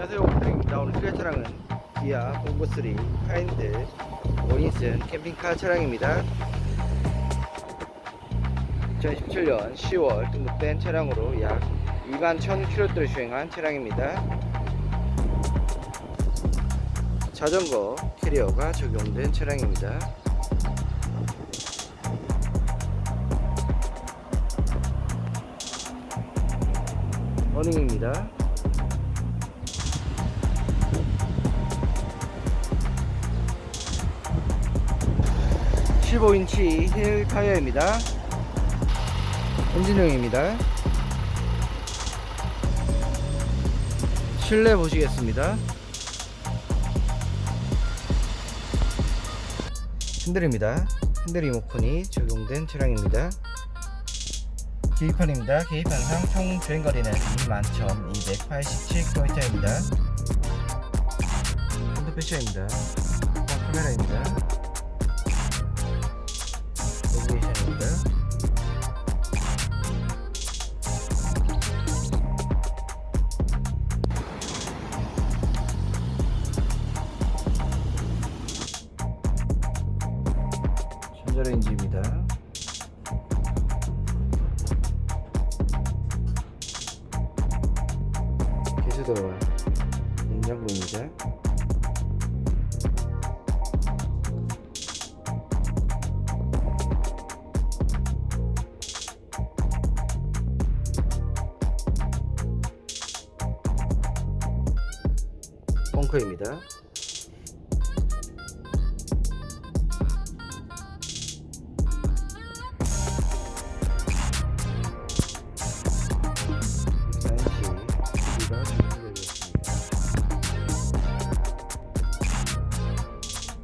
자 오늘 필요 차량은 기아 봉고3 파인드 5인승 캠핑카 차량입니다. 2017년 10월 등록된 차량으로 약 2만 1000km를 주행한 차량입니다. 자전거 캐리어가 적용된 차량입니다. 러닝입니다 15인치 힐 타이어입니다. 엔진용입니다. 실내 보시겠습니다. 핸들입니다. 핸들 리모컨이 적용된 차량입니다. 계기판입니다. 계기판상 총 주행거리는 21,287km입니다. 핸드 패셔입니다. 카메라입니다. 전자레인지입니다. 게스도와 냉장고입니다. 벙커입니다.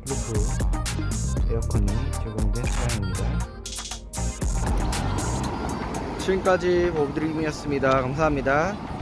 루프 에어컨이 적용된 차량입니다. 지금까지 보드림이었습니다. 감사합니다.